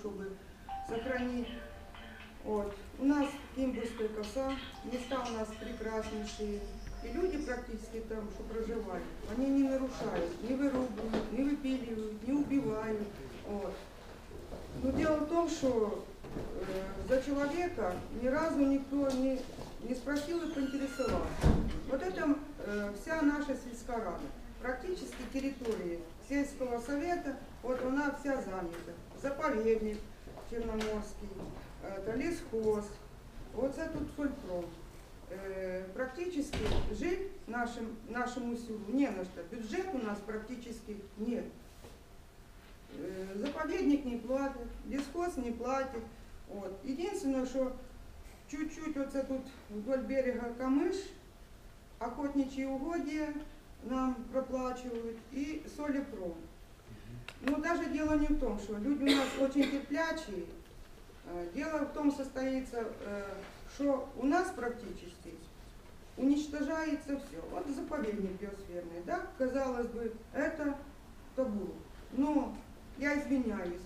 чтобы сохранить. Вот. У нас кимбурская коса, места у нас прекраснейшие. И люди практически там, что проживали, они не нарушают, не вырубают, не выпиливают, не убивают. Вот. Но дело в том, что э, за человека ни разу никто не, не спросил и поинтересовался. Вот это э, вся наша сельская рада. Практически территории сельского совета, вот она вся занята. Заповедник Черноморский, это лесхоз, вот это тут сольпром. Э, практически жить нашим, нашему селу не на что. Бюджет у нас практически нет. Э, Заповедник не платит, лесхоз не платит. Вот. Единственное, что чуть-чуть вот это тут вдоль берега камыш, охотничьи угодья нам проплачивают и солепром. Но даже дело не в том, что люди у нас очень терплячие. Э, Дело в том состоится, э, что у нас практически уничтожается все. Вот заповедник биосферный, да, казалось бы, это табу. Но я извиняюсь,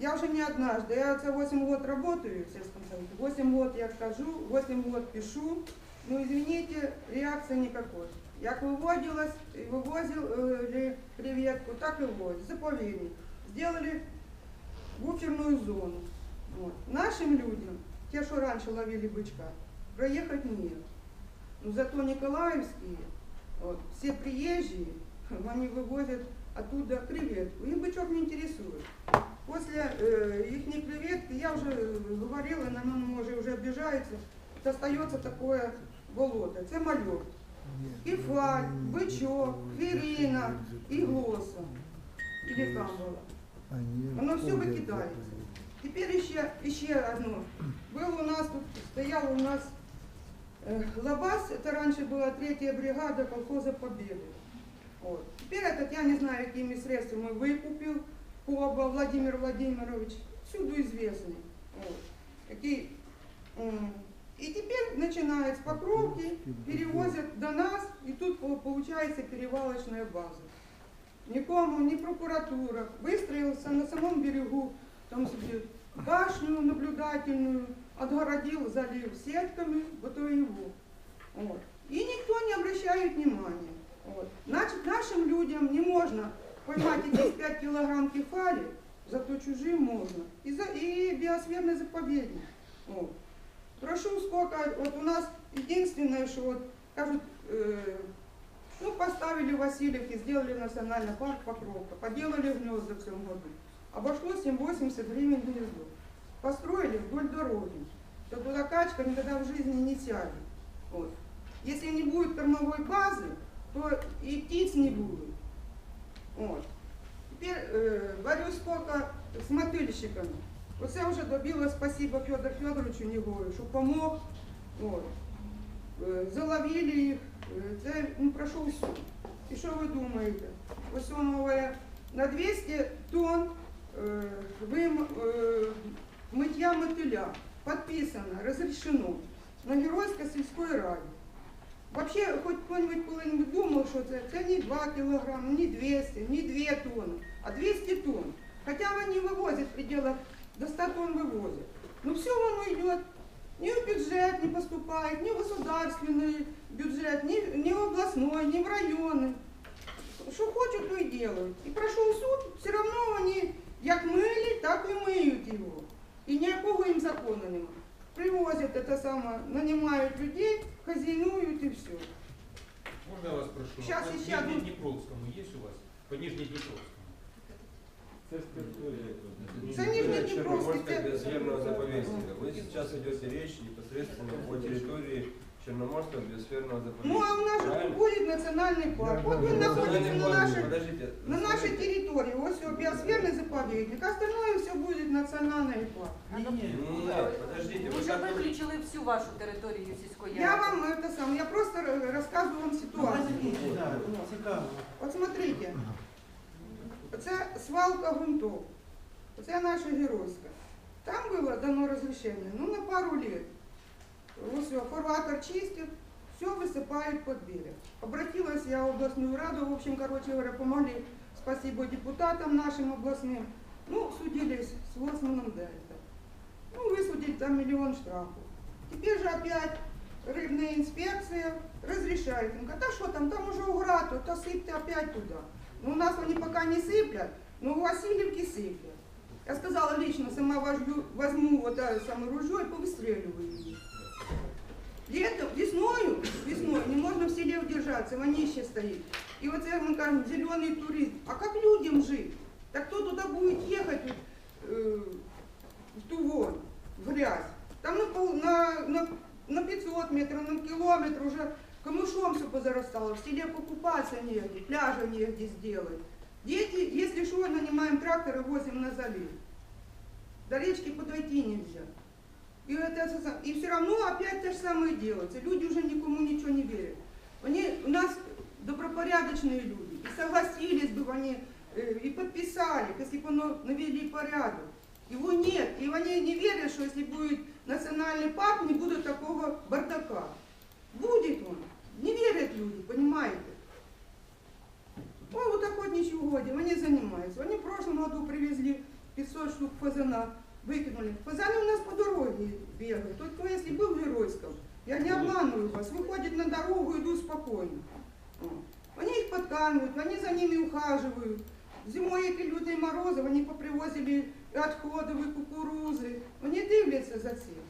я уже не однажды, я за 8 лет работаю в сельском совете, 8 лет я скажу, 8 лет пишу, но извините, реакции никакой. Як выводилась, вывозили креветку, так и вывозили. Заповедник. Сделали буферную зону. Вот. Нашим людям, те, что раньше ловили бычка, проехать нет. Но зато Николаевские, вот, все приезжие, они вывозят оттуда креветку. Их бычок не интересует. После э, их креветки, я уже говорила, на може уже обижается, остается такое болото. Це мальок. Кефаль, бичок, хвірина і глоса. Или камбала. Оно все выкидается. Теперь еще, еще одно. Был у нас тут, стоял у нас э, Лабаз, это раньше была третья бригада колхоза Победы. Вот. Теперь этот, я не знаю, какими средствами выкупил Коба Владимир Владимирович, всюду известный. Вот. Какие, м, и теперь начинают с покровки, перевозят до нас, и тут по- получается перевалочная база. Никому, ни прокуратура. Выстроился на самом берегу, там себе башню наблюдательную, отгородил, залил сетками, вот то его. Вот. И никто не обращает внимания. Вот. Значит, нашим людям не можно поймать эти 5 килограмм кефали, зато чужим можно. И, за, и биосферный заповедник. Вот. Прошу, сколько, вот у нас единственное, что вот, кажут, э, ну, поставили в Васильевке, сделали национальный парк Покровка, поделали гнезда в целом году. Обошлось им 80 гривен гнездо. Построили вдоль дороги, чтобы туда качка никогда в жизни не сядет. Вот. Если не будет кормовой базы, то и птиц не будет. Вот. Теперь э, говорю, сколько с мотыльщиками. Вот я уже добилась, спасибо Федору Федоровичу Негою, что помог. Вот. Е, Заловили їх, е, це ну, пройшов суд. І що ви думаєте? Ось воно е, на 200 тонн е, вим, е, миття мотиля підписано, розрішено на Геройській сільської раді. Вообще, хоч хто-нибудь коли-небудь думав, що це, це не 2 кілограми, не 200, не 2 тонни, а 200 тонн. Хоча вони вивозять в пределах до 100 тонн вивозять. Ну все воно йде ни в бюджет не поступает, ни в государственный бюджет, ни, ни в областной, ни в районы. Что хочут, то и делают. И прошел суд, все равно они як мили, так и мыют его. И ніякого їм закону нема. Привозят это самое, нанимают людей, хозяйнуют и все. Можно я вас прошу? Щас, по еще одну. Нижнеднепровскому есть у вас? По Нижнеднепровскому. За Нижнеднепровский заповедника. Вы сейчас идете речь непосредственно по территории Черноморского биосферного Ну заповедника. а у нас же Правильно? будет национальный парк. Вот он находится Национальный на парк, нашей Подождите. На нашей территории, вот все, биосферный заповедник, остальное все будет национальный парк. Нет, подождите. Ви Вы вже как виключили всю вашу територію сільської Я ради. вам это сам, я просто р- рассказываю вам ситуацию. Цікаво. От смотрите, це свалка грунтов, це наша геройська. Там було дано розрішення, ну на пару лет. Все, фарватер чистит, все высыпает под берег. Обратилась я в областную раду, в общем, короче говоря, помогли, спасибо депутатам нашим областным. Ну, судились с там миллион штрафов. Теперь же опять рыбная инспекция разрешает им. Да что там, там уже угра, то, сыпьте опять туда. Но у нас они пока не сыплят, но у Васильевки сыплят. Я сказала лично, сама возьму, возьму вот это самое ружье и повыстреливаю ее. Летом, весною, весной не можно в селе удержаться, вонище стоит. И вот это мы кажем, зеленый туризм. А как людям жить? Так кто туда будет ехать э, в ту вон, в грязь? Там на, пол- на, на, на 500 метров, на километр уже камышом все позарастало. В селе покупаться негде, пляжа негде сделать. Дети, если что, нанимаем трактор и возим на залив. До речки подойти нельзя. И, это, и все равно опять то же самое делается. Люди уже никому ничего не верят. Они у нас добропорядочные люди. И согласились бы они, э, и подписали, если бы оно навели порядок. Его нет. И они не верят, что если будет национальный парк, не будет такого бардака. Будет он. Не верят люди, понимаете? Ой, вот охотничьи угодья, они занимаются. Они в прошлом году привезли 500 штук фазана, выкинули. Фазаны у нас по дороге бегают. Только если был Геройском, я не обманываю вас, выходят на дорогу, идут спокойно. Они их подкармливают, они за ними ухаживают. Зимой эти лютые морозы, вони попривозили і отходи, і кукурузи. Вони дивляться за цим.